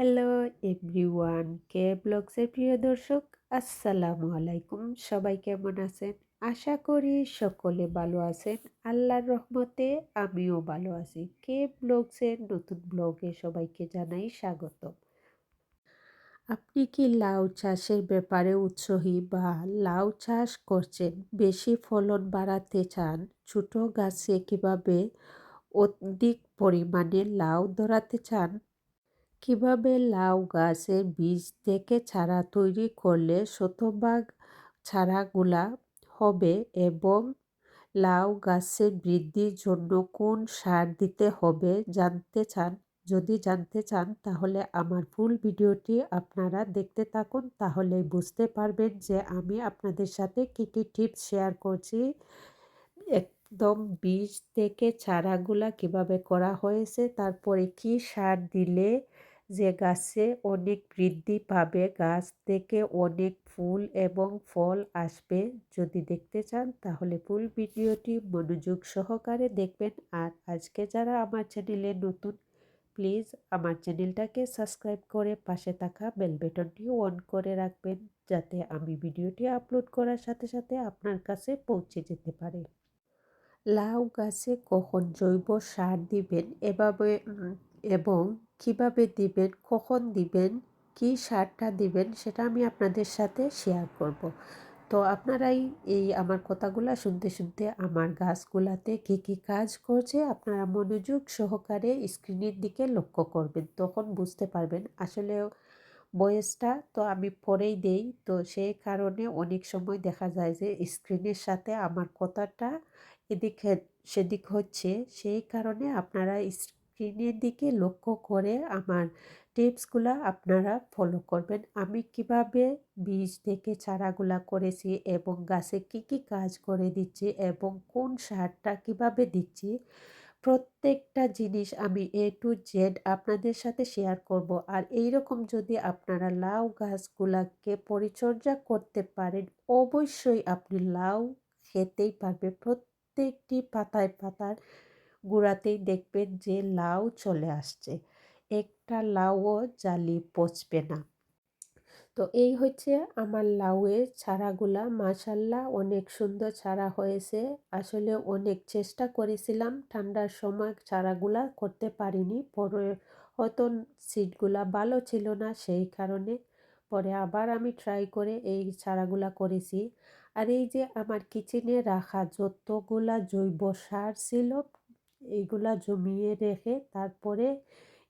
Hello everyone কে ব্লগসের প্রিয় দর্শক, আসসালামু আলাইকুম। সবাই কেমন আছেন? আশা করি সকলে ভালো আছেন। আল্লাহর রহমতে আমিও ভালো আছি। কে ব্লগসের নতুন ব্লগে সবাইকে জানাই স্বাগত আপনি কি লাউ চাষের ব্যাপারে উৎসাহী বা লাউ চাষ করছেন? বেশি ফলন বাড়াতে চান? ছোট গাছে কীভাবে অধিক পরিমাণে লাউ ধরাতে চান? কীভাবে লাউ গাছের বীজ থেকে চারা তৈরি করলে শতভাগ চারাগুলা হবে এবং লাউ গাছের বৃদ্ধির জন্য কোন সার দিতে হবে জানতে চান? যদি জানতে চান, তাহলে আমার ফুল ভিডিওটি আপনারা দেখতে থাকুন। তাহলে বুঝতে পারবেন যে আমি আপনাদের সাথে কী কী টিপস শেয়ার করছি। একদম বীজ থেকে চারাগুলা কীভাবে করা হয়েছে, তারপরে কি সার দিলে যে গাছে অনেক বৃদ্ধি পাবে, গাছ থেকে অনেক ফুল এবং ফল আসবে। যদি দেখতে চান তাহলে ফুল ভিডিওটি মনোযোগ সহকারে দেখবেন। আর আজকে যারা আমার চ্যানেলে নতুন, প্লিজ আমার চ্যানেলটাকে সাবস্ক্রাইব করে পাশে থাকা বেল অন করে রাখবেন, যাতে আমি ভিডিওটি আপলোড করার সাথে সাথে আপনার কাছে পৌঁছে যেতে পারে। লাউ গাছে কখন জৈব সার দিবেন? এভাবে এবং কীভাবে দিবেন, কখন দিবেন, কি সারটা দিবেন সেটা আমি আপনাদের সাথে শেয়ার করব। তো আপনারাই এই আমার কথাগুলো শুনতে শুনতে আমার গাছগুলাতে কী কী কাজ করছে আপনারা মনোযোগ সহকারে স্ক্রিনের দিকে লক্ষ্য করবেন, তখন বুঝতে পারবেন। আসলে বয়েসটা তো আমি পরেই দেই, তো সেই কারণে অনেক সময় দেখা যায় যে স্ক্রিনের সাথে আমার কথাটা এদিক সেদিক হচ্ছে, সেই কারণে আপনারা স্ক্রিনের দিকে লক্ষ্য করে আমার টিপসগুলো আপনারা ফলো করবেন। আমি কীভাবে বীজ থেকে চারাগুলা করেছি এবং গাছে কি কি কাজ করে দিচ্ছি এবং কোন সারটা কীভাবে দিচ্ছি, প্রত্যেকটা জিনিস আমি এ টু জেড আপনাদের সাথে শেয়ার করব। আর এই রকম যদি আপনারা লাউ গাছগুলাকে পরিচর্যা করতে পারেন, অবশ্যই আপনি লাউ খেতেই পারবে। প্রত্যেকটি পাতায় পাতার গোড়াতেই দেখবেন যে লাউ চলে আসছে। একটা লাউও জালি পচবে না। তো এই হচ্ছে আমার লাউয়ের ছাড়াগুলা। মাশাল্লাহ অনেক সুন্দর ছাড়া হয়েছে। আসলে অনেক চেষ্টা করেছিলাম। ঠান্ডার সময় ছাড়াগুলা করতে পারিনি। পরে হয়তো সিটগুলা ভালো ছিল না সেই কারণে। পরে আবার আমি ট্রাই করে এই ছাড়াগুলা করেছি। আর এই যে আমার কিচেনে রাখা যতগুলা জৈব সার ছিল এইগুলা জমিয়ে রেখে তারপরে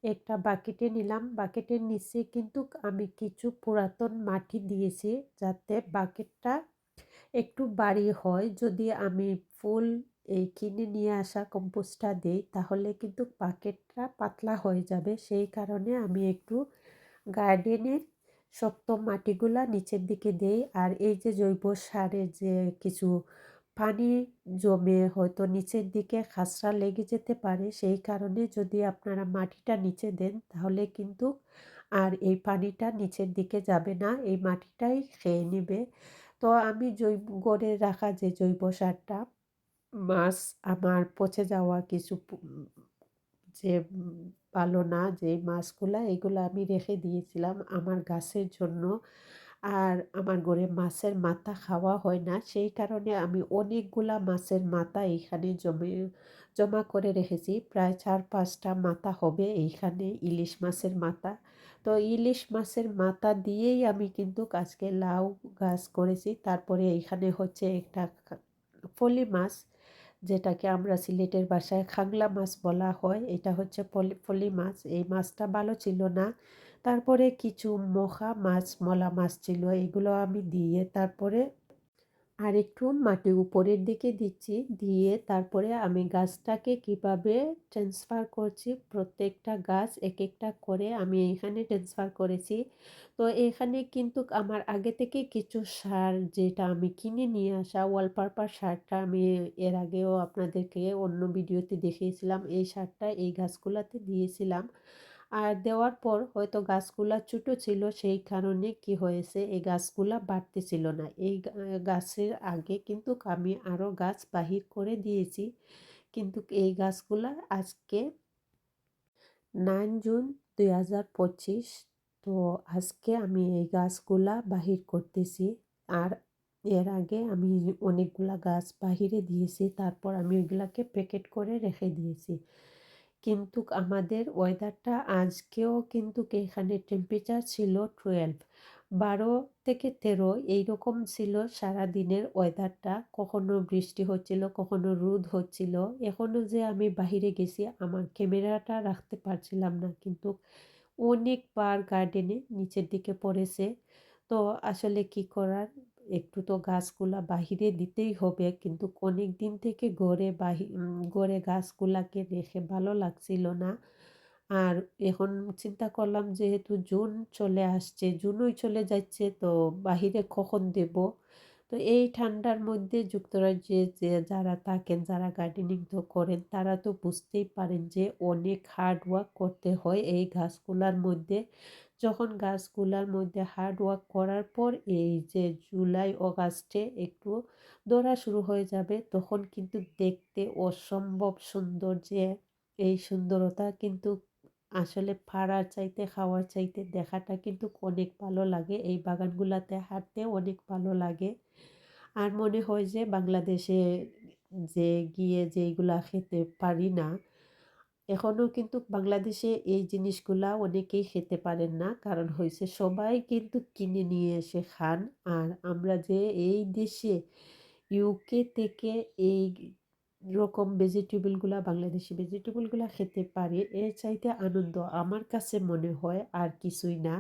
একটা বাকেটে নিলাম। বাকেটের নিচে কিন্তু আমি কিছু পুরাতন মাটি দিয়েছি যাতে বাকেটটা একটু বাড়ি হয়। যদি আমি ফুল এই কিনে নিয়ে আসা কম্পোস্টটা দিই, তাহলে কিন্তু বাকেটটা পাতলা হয়ে যাবে। সেই কারণে আমি একটু গার্ডেনের শক্ত মাটিগুলা নিচের দিকে দেই। আর এই যে জৈব সারের যে কিছু পানি জমে হয়তো নিচের দিকে খাসরা লেগে যেতে পারে, সেই কারণে যদি আপনারা মাটিটা নিচে দেন, তাহলে কিন্তু আর এই পানিটা নিচের দিকে যাবে না, এই মাটিটাই খেয়ে নেবে। তো আমি জৈব গড়ে রাখা যে জৈব সারটা, মাছ আমার পচে যাওয়া কিছু যে ভালো না যে মাছগুলা, এগুলো আমি রেখে দিয়েছিলাম আমার গাছের জন্য। আর আমার ঘরে মাছের মাথা খাওয়া হয় না। সেই কারণে আমি অনেকগুলা মাছের মাথা এইখানে জমে, জমা করে রেখেছি। প্রায় চার পাঁচটা মাথা হবে এইখানে ইলিশ মাছের মাথা। তো ইলিশ মাছের মাথা দিয়েই আমি কিন্তু আজকে লাউ গাছ করেছি। তারপরে এইখানে হচ্ছে একটা ফলি মাছ, যেটাকে আমরা সিলেটের বাসায় খাংলা মাছ বলা হয়। এটা হচ্ছে ফলি মাছ। এই মাছটা ভালো ছিল না। তারপরে কিছু মখা মাছ, মলা মাছ ছিল, এগুলো আমি দিয়ে তারপরে আর একটু মাটি উপরের দিকে দিচ্ছি, দিয়ে তারপরে আমি গাছটাকে কীভাবে ট্রান্সফার করছি, প্রত্যেকটা গাছ এক একটা করে আমি এখানে ট্রান্সফার করেছি। তো এখানে কিন্তু আমার আগে থেকে কিছু সার যেটা আমি কিনে নিয়ে আসা ওয়ালপারপার সারটা আমি এর আগেও আপনাদেরকে অন্য ভিডিওতে দেখিয়েছিলাম, এই সারটা এই গাছগুলাতে দিয়েছিলাম। আর দেওয়ার পর হয়তো গাছগুলা ছোটো ছিল, সেই কারণে কি হয়েছে, এই গাছগুলা বাড়তে ছিল না। এই গাছের আগে কিন্তু আমি আরও গাছ বাহির করে দিয়েছি। কিন্তু এই গাছগুলা আজকে নাইন জুন দুই হাজার পঁচিশ, তো আজকে আমি এই গাছগুলা বাহির করতেছি। আর এর আগে আমি অনেকগুলা গাছ বাহিরে দিয়েছি, তারপর আমি ওইগুলাকে প্যাকেট করে রেখে দিয়েছি। কিন্তু আমাদের ওয়েদারটা আজকেও কিন্তু এখানে টেম্পারেচার ছিল টুয়েলভ বারো থেকে তেরো এইরকম ছিল সারা দিনের ওয়েদারটা কখনো বৃষ্টি হচ্ছিল, কখনো রোদ হচ্ছিল। এখনও যে আমি বাহিরে গেছি, আমার ক্যামেরাটা রাখতে পারছিলাম না, কিন্তু অনেকবার গার্ডেনে নিচের দিকে পড়েছে। তো আসলে কি করার? একটু তো গাছগুলা বাহিরে দিতেই হবে। কিন্তু অনেক দিন থেকে গড়ে বাহি গড়ে গাছগুলাকে রেখে ভালো লাগছিল না। আর এখন চিন্তা করলাম যেহেতু জুন চলে আসছে, জুনই চলে যাচ্ছে, তো বাহিরে কখন দেব? তো এই ঠান্ডার মধ্যে যুক্তরাজ্যে যে যারা থাকেন, যারা গার্ডেনিং তো করেন, তারা তো বুঝতেই পারেন যে অনেক হার্ড ওয়ার্ক করতে হয় এই গাছগুলার মধ্যে। যখন গাছগুলার মধ্যে হার্ড ওয়ার্ক করার পর এই যে জুলাই, অগাস্টে একটু দৌড়া শুরু হয়ে যাবে, তখন কিন্তু দেখতে অসম্ভব সুন্দর যে এই সুন্দরতা কিন্তু আসলে ফাড়ার চাইতে, খাওয়ার চাইতে দেখাটা কিন্তু অনেক ভালো লাগে। এই বাগানগুলাতে হাঁটতে অনেক ভালো লাগে। আর মনে হয় যে বাংলাদেশে যে গিয়ে যেইগুলা খেতে পারি না এখনও কিন্তু বাংলাদেশে এই জিনিসগুলা অনেকেই খেতে পারেন না। কারণ হয়েছে সবাই কিন্তু কিনে নিয়ে এসে খান। আর আমরা যে এই দেশে ইউকে থেকে এই রকম ভেজিটেবলগুলা বাংলাদেশি ভেজিটেবলগুলা খেতে পারি, এর চাইতে আনন্দ আমার কাছে মনে হয় আর কিছুই না।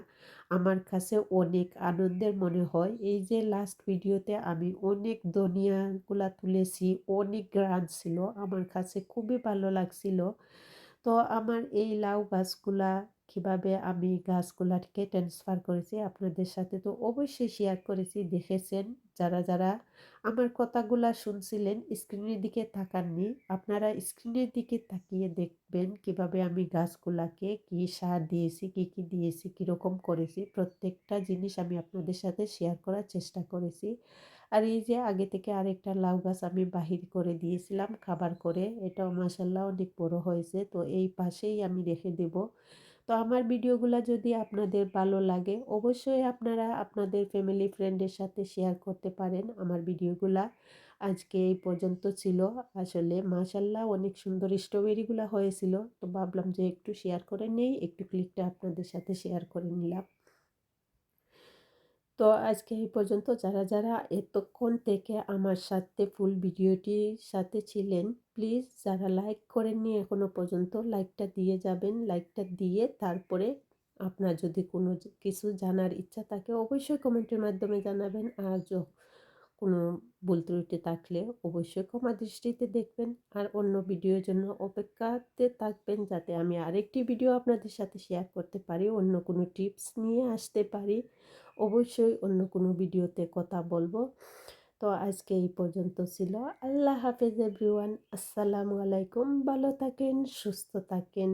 আমার কাছে অনেক আনন্দের মনে হয়। এই যে লাস্ট ভিডিওতে আমি অনেক ধনিয়াগুলা তুলেছি, অনেক গ্রান ছিল, আমার কাছে খুবই ভালো লাগছিল। তো আমার এই লাউ গাছগুলা কীভাবে আমি গাছগুলাকে ট্রান্সফার করেছি, আপনাদের সাথে তো অবশ্যই শেয়ার করেছি, দেখেছেন। যারা যারা আমার কথাগুলা শুনছিলেন স্ক্রিনের দিকে তাকাননি, আপনারা স্ক্রিনের দিকে তাকিয়ে দেখবেন কীভাবে আমি গাছগুলাকে কি সার দিয়েছি, কি কি দিয়েছি, কীরকম করেছি। প্রত্যেকটা জিনিস আমি আপনাদের সাথে শেয়ার করার চেষ্টা করেছি। আর এই যে আগে থেকে আরেকটা লাউ গাছ আমি বাহির করে দিয়েছিলাম খাবার করে, এটাও মাসাল্লাহ অনেক বড় হয়েছে, তো এই পাশেই আমি রেখে দেব। তো আমার ভিডিওগুলো যদি আপনাদের ভালো লাগে, অবশ্যই আপনারা আপনাদের ফ্যামিলি ফ্রেন্ডের সাথে শেয়ার করতে পারেন আমার ভিডিওগুলা। আজকে এই পর্যন্ত ছিল। আসলে মাশাল্লাহ অনেক সুন্দর স্ট্রবেরিগুলো হয়েছিল। তো ভাবলাম যে একটু শেয়ার করে নেই, একটু ক্লিকটা আপনাদের সাথে শেয়ার করে নিলাম। তো আজকে এই পর্যন্ত। যারা যারা এতক্ষণ থেকে আমার সাথে ফুল ভিডিওটির সাথে ছিলেন প্লিজ যারা লাইক করেননি এখনও পর্যন্ত লাইকটা দিয়ে যাবেন লাইকটা দিয়ে তারপরে আপনার যদি কোনো কিছু জানার ইচ্ছা থাকে অবশ্যই কমেন্টের মাধ্যমে জানাবেন। আর কোনো ভুল ত্রুটি থাকলে অবশ্যই ক্ষমা দৃষ্টিতে দেখবেন। আর অন্য ভিডিওর জন্য অপেক্ষাতে থাকবেন যাতে আমি আরেকটি ভিডিও আপনাদের সাথে শেয়ার করতে পারি, অন্য কোনো টিপস নিয়ে আসতে পারি। অবশ্যই অন্য কোনো ভিডিওতে কথা বলব। তো আজকে এই পর্যন্ত ছিল। আল্লাহ হাফেজ, এভরিওয়ান। আসসালামু আলাইকুম। ভালো থাকেন, সুস্থ থাকেন।